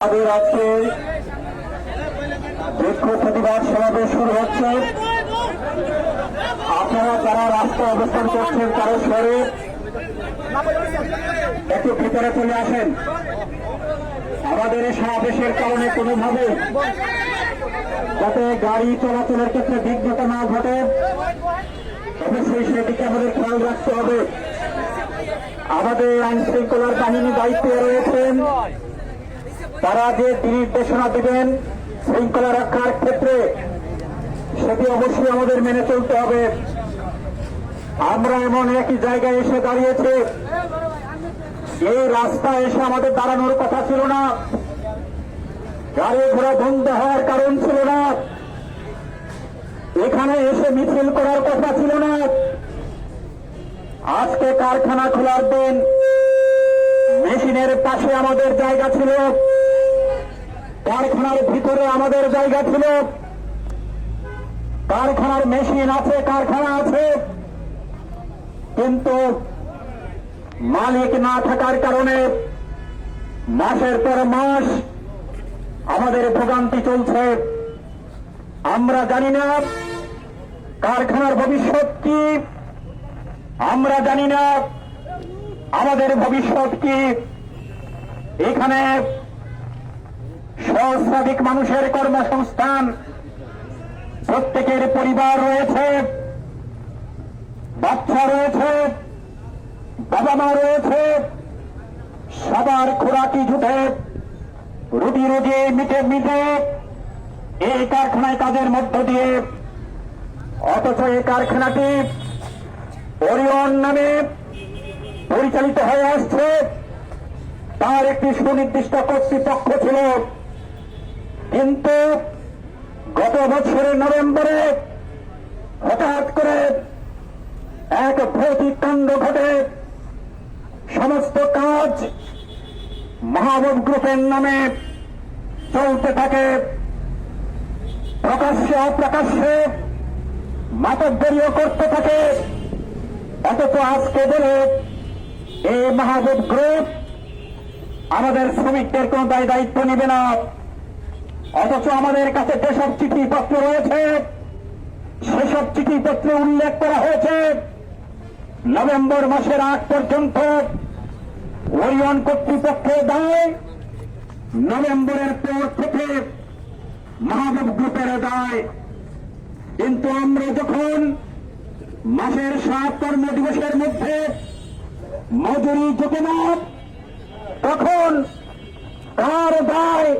আমাদের আজকে বৃক্ষ প্রতিবাদ সমাবেশ শুরু হচ্ছে। আপনারা যারা রাস্তায় অবস্থান করছেন, তারা সরে একটু ভিতরে চলে আসেন। আমাদের এই সমাবেশের কারণে কোনোভাবে যাতে গাড়ি চলাচলের ক্ষেত্রে বিঘ্নতা না ঘটে, অবশ্যই সেদিকে আমাদের খেয়াল রাখতে হবে। আমাদের আইন শৃঙ্খলার বাহিনী দায়িত্বে রয়েছেন। তারা যে নির্দেশনা দিবেন শৃঙ্খলা রক্ষার ক্ষেত্রে, সেটি অবশ্যই আমাদের মেনে চলতে হবে। আমরা এমন একই জায়গায় এসে দাঁড়িয়েছে। এই রাস্তা এসে আমাদের দাঁড়ানোর কথা ছিল না। গাড়ি ঘোড়া বন্ধ হওয়ার কারণ ছিল না। এখানে এসে মিছিল করার কথা ছিল না। আজকে কারখানা খোলার দিন, মেশিনের পাশে আমাদের জায়গা ছিল। কারখানার ভিতরে আমাদের জায়গা ছিল। কারখানার মেশিন আছে, কারখানা আছে। কিন্তু মালিক না থাকার কারণে মাসের পর মাস আমাদের ভোগান্তি চলছে। আমরা জানি না কারখানার ভবিষ্যৎ কি। আমরা জানি না আমাদের ভবিষ্যৎ কি। এখানে সহস্রাধিক মানুষের কর্মসংস্থান। প্রত্যেকের পরিবার রয়েছে। বাচ্চা রয়েছে। বাবা মা রয়েছে। সবার খোরাকি জুটে রুটি রুজি মিটে মিটে এই কারখানায় কাজের মধ্য দিয়ে, অথচ এই কারখানাটি ওরিয়ন নামে পরিচালিত হয়ে আসছে। তার একটি সুনির্দিষ্ট কর্তৃপক্ষ ছিল কিন্তু গত বছরের নভেম্বরে হঠাৎ করে এক ভৌতিক ঘটে। সমস্ত কাজ মহাবব গ্রুপের নামে চলতে থাকে। প্রকাশ্যে, অপ্রকাশ্যে মাতব্বরীয় করতে থাকে। অথচ আজকে বলে এই মাহবুব গ্রুপ আমাদের শ্রমিকদের কোন দায় দায়িত্ব নেবে না। অথচ আমাদের কাছে যেসব চিঠিপত্র রয়েছে, সেসব চিঠিপত্রে উল্লেখ করা হয়েছে। নভেম্বর মাসের আগ পর্যন্ত ওরিয়ন কর্তৃপক্ষের দায়, নভেম্বরের পর থেকে মাহবুব গ্রুপের দায়। কিন্তু আমরা যখন মাসের সাত কর্ম দিবসের মধ্যে মজুরি না তখন কার দায়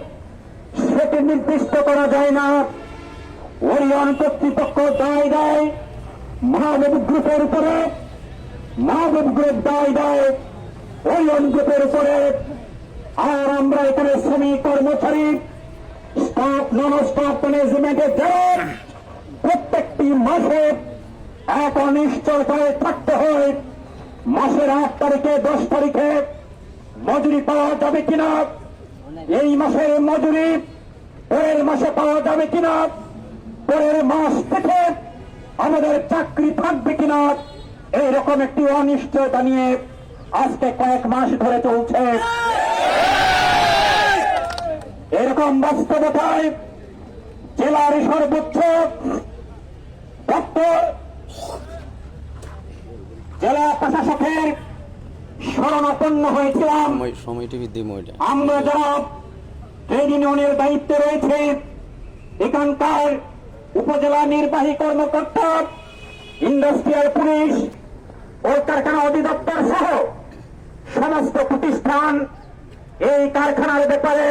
সেটি নির্দিষ্ট করা যায় না। ওরিয়ন কর্তৃপক্ষ দায় দেয় মহাবীর গ্রুপের উপরে মহাবীর গ্রুপ দায় দেয়, ওরিয়ন গ্রুপের উপরে। আর আমরা এখানে শ্রমিক কর্মচারী স্টাফ নন স্টাফ ম্যানেজমেন্টের জন্য প্রত্যেকটি মাসে এক অনিশ্চয়তায় থাকতে হয়। মাসের আট তারিখে, দশ তারিখে মজুরি পাওয়া যাবে কিনা? এই মাসের মজুরি পরের মাসে পাওয়া যাবে কিনা? পরের মাস থেকে আমাদের চাকরি থাকবে কিনা? এইরকম একটি অনিশ্চয়তা নিয়ে আজকে কয়েক মাস ধরে চলছে। এরকম বাস্তবতায় জেলার সর্বোচ্চ দপ্তর, জেলা প্রশাসকের শরণাপন্ন হয়েছিলাম। আমরা যারা ট্রেড ইউনিয়নের দায়িত্বে রয়েছে এখানকার উপজেলা নির্বাহী কর্মকর্তা ইন্ডাস্ট্রিয়াল পুলিশ ও কারখানা অধিদপ্তর সহ সমস্ত প্রতিষ্ঠান এই কারখানার ব্যাপারে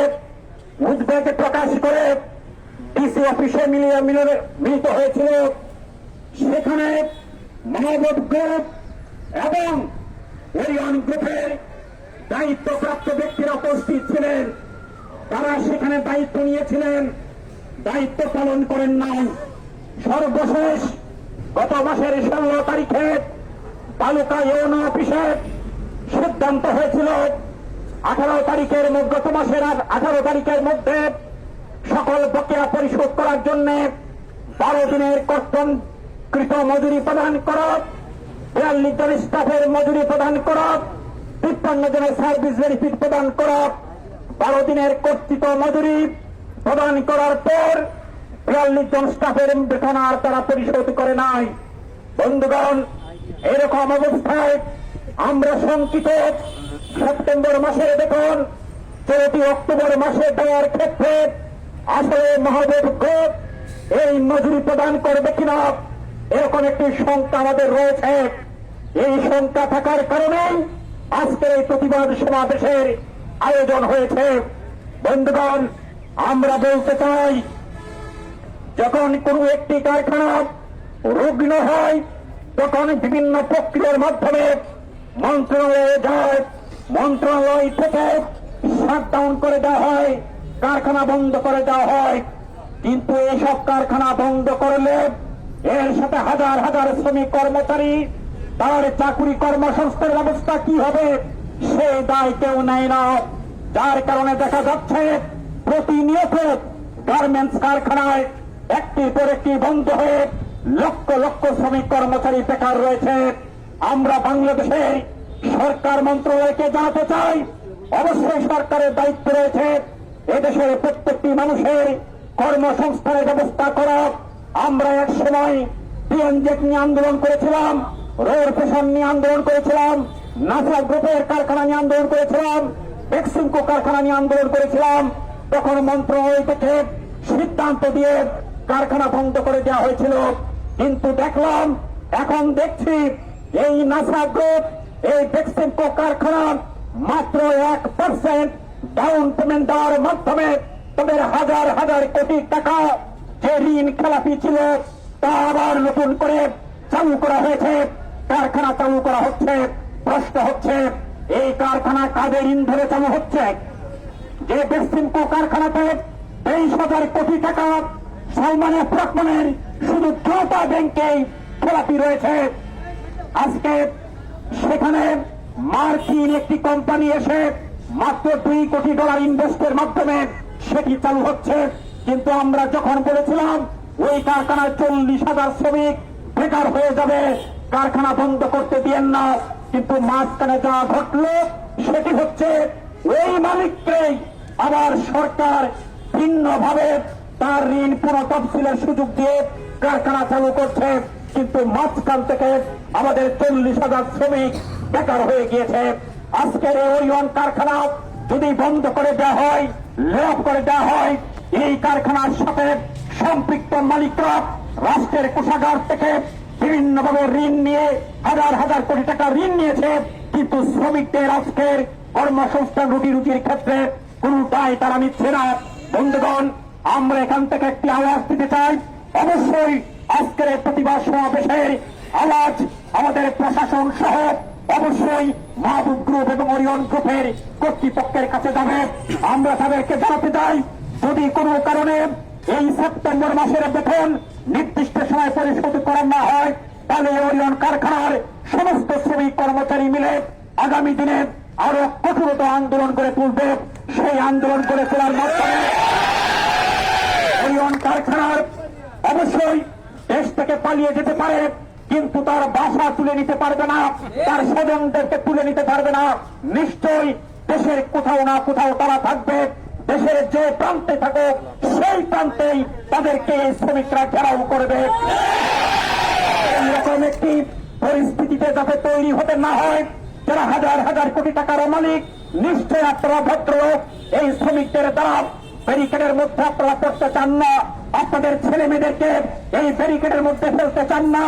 উদ্বেগ প্রকাশ করে ডিসি অফিসে মিলিয়ে মিলিত হয়েছিল। সেখানে মহাবত গ্রুপ এবং ওরিয়ন গ্রুপের দায়িত্বপ্রাপ্ত ব্যক্তিরা উপস্থিত ছিলেন। তারা সেখানে দায়িত্ব নিয়েছিলেন। দায়িত্ব পালন করেন নাই। সর্বশেষ গত মাসের ষোলো তারিখে তালুকা ইউনো অফিসে সিদ্ধান্ত হয়েছিল, আঠারো তারিখের গত মাসের আঠারো তারিখের মধ্যে সকল বকেয়া পরিশোধ করার জন্য বারো দিনের কর্তনকৃত মজুরি প্রদান করা। বিয়াল্লিশ জন স্টাফের মজুরি প্রদান করা তিপ্পান্ন জনের সার্ভিস বেনিফিট প্রদান করা বারো দিনের কর্তৃত মজুরি প্রদান করার পর বিয়াল্লিশ জন স্টাফের বেতন আর তারা পরিশোধ করে নাই। বন্ধুগণ, এরকম অবস্থায় আমরা শঙ্কিত। সেপ্টেম্বর মাসের বেতন চলতি অক্টোবর মাসে দেওয়ার ক্ষেত্রে আসলে মহাদেব গ্রুপ এই মজুরি প্রদান করবে কিনা, এরকম একটি শঙ্কা আমাদের রয়েছে। এই শঙ্কা থাকার কারণেই আজকের এই প্রতিবাদ সমাবেশের আয়োজন হয়েছে। বন্ধুগণ, আমরা বলতে চাই, যখন কোনো একটি কারখানা রুগ্ন হয়, তখন বিভিন্ন প্রক্রিয়ার মাধ্যমে মন্ত্রণালয়ে যায়। মন্ত্রণালয় থেকে শাটডাউন করে দেওয়া হয়, কারখানা বন্ধ করে দেওয়া হয়। কিন্তু এইসব কারখানা বন্ধ করলে এর সাথে হাজার হাজার শ্রমিক কর্মচারী তার চাকুরি কর্মসংস্থানের ব্যবস্থা কি হবে? সে দায় কেউ নেয় না। যার কারণে দেখা যাচ্ছে, প্রতিনিয়ত গার্মেন্টস কারখানায় একটি পর একটি বন্ধ হয়ে লক্ষ লক্ষ শ্রমিক কর্মচারী বেকার রয়েছে। আমরা বাংলাদেশের সরকার মন্ত্রণালয়কে জানাতে চাই, অবশ্যই সরকারের দায়িত্ব রয়েছে। এদেশের প্রত্যেকটি মানুষের কর্মসংস্থানের ব্যবস্থা করা আমরা এক সময় পিএনজেক নিয়ে আন্দোলন করেছিলাম। রোড পেশন নিয়ে আন্দোলন করেছিলাম, নাসা গ্রুপের কারখানা নিয়ে আন্দোলন করেছিলাম, বেক্সিমকো কারখানা নিয়ে আন্দোলন করেছিলাম। তখন মন্ত্রণালয় থেকে সিদ্ধান্ত দিয়ে কারখানা বন্ধ করে দেওয়া হয়েছিল। কিন্তু দেখলাম, এখন দেখছি এই নাসা গ্রুপ, এই বেক্সিমকো কারখানা মাত্র এক পার্সেন্ট ডাউন পেমেন্ট দেওয়ার মাধ্যমে তাদের হাজার হাজার কোটি টাকা যে ঋণ খেলাপি ছিল, তা আবার নতুন করে চালু করা হয়েছে। কারখানা চালু করা হচ্ছে প্রশ্ন হচ্ছে, এই কারখানা কাদের ইন্ধনে চালু হচ্ছে। যে বেসিমকো কারখানাতে তেইশ হাজার কোটি টাকা সালমানের প্রকমনের শুধু জনতা ব্যাংকে খেলাপি রয়েছে। আজকে সেখানে মার্কিন একটি কোম্পানি এসে মাত্র দুই কোটি ডলার ইনভেস্টের মাধ্যমে সেটি চালু হচ্ছে। কিন্তু আমরা যখন বলেছিলাম, ওই কারখানায় চল্লিশ হাজার শ্রমিক বেকার হয়ে যাবে কারখানা বন্ধ করতে দিয়েন না, কিন্তু মাঝখানে যা ঘটলো, সেটি হচ্ছে ওই মালিককেই আবার সরকার ভিন্নভাবে তার ঋণ পুরো তফসিলের সুযোগ দিয়ে কারখানা চালু করছে, কিন্তু মাঝখান থেকে আমাদের চল্লিশ হাজার শ্রমিক বেকার হয়ে গিয়েছে। আজকের এই ওরিয়ন কারখানা যদি বন্ধ করে দেওয়া হয় লেপ করে দেওয়া হয়, এই কারখানার সাথে সম্পৃক্ত মালিকরা রাষ্ট্রের কোষাগার থেকে বিভিন্নভাবে ঋণ নিয়ে হাজার হাজার কোটি টাকা ঋণ নিয়েছে, কিন্তু শ্রমিকদের আজকের কর্মসংস্থান রুটি রুটির ক্ষেত্রে কোনটাই তারা নিচ্ছে না। বন্ধুগণ, আমরা এখান থেকে একটি আওয়াজ দিতে চাই। অবশ্যই আজকের প্রতিবাদ সমাবেশের আওয়াজ আমাদের প্রশাসন সহ অবশ্যই মাহবুব গ্রুপ এবং অরিয়ন গ্রুপের কর্তৃপক্ষের কাছে যাবে। আমরা তাদেরকে জানাতে চাই, যদি কোনো কারণে এই সেপ্টেম্বর মাসের বেতন নির্দিষ্ট সময় পরিশোধ করা না হয়, তাহলে ওরিয়ন কারখানার সমস্ত শ্রমিক কর্মচারী মিলে আগামী দিনে আরও কঠোরত আন্দোলন করে তুলবে। সেই আন্দোলন করে তোলার মাধ্যমে ওরিয়ন কারখানার অবশ্যই দেশ থেকে পালিয়ে যেতে পারে, কিন্তু তার বাসা তুলে নিতে পারবে না, তার স্বজনদেরকে তুলে নিতে পারবে না। নিশ্চয়ই দেশের কোথাও না কোথাও তারা থাকবে। দেশের যে প্রান্তে থাকুক সেই প্রান্তেই তাদেরকে শ্রমিকরা ঘেরাও করবে। এরকম একটি পরিস্থিতিতে যাতে তৈরি হতে না হয়, যারা হাজার হাজার কোটি টাকার মালিক, নিশ্চয় আপনারা ভদ্রলোক, এই শ্রমিকদের দ্বারা ব্যারিকেডের মধ্যে আপনারা পড়তে চান না, আপনাদের ছেলে মেয়েদেরকে এই ব্যারিকেডের মধ্যে ফেলতে চান না,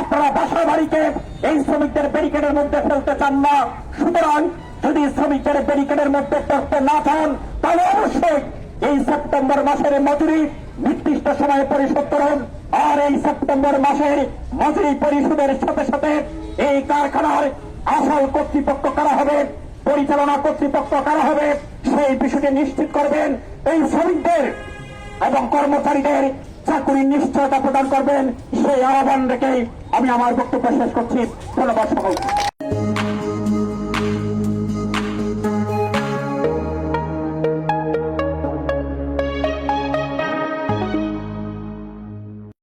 আপনারা বাসা বাড়িকে এই শ্রমিকদের ব্যারিকেডের মধ্যে ফেলতে চান না। সুতরাং যদি শ্রমিকদের ব্যারিকেডের মধ্যে পড়তে না চান, তাহলে অবশ্যই এই সেপ্টেম্বর মাসের মজুরি নির্দিষ্ট সময়ে পরিশোধ করুন। আর এই সেপ্টেম্বর মাসের মজুরি পরিশোধের সাথে সাথে এই কারখানার আসল কর্তৃপক্ষ করা হবে, পরিচালনা কর্তৃপক্ষ করা হবে, সেই বিষয়টি নিশ্চিত করবেন। এই শ্রমিকদের এবং কর্মচারীদের চাকরির নিশ্চয়তা প্রদান করবেন। সেই আহ্বান রেখেই আমি আমার বক্তব্য শেষ করছি। ধন্যবাদ সকলকে।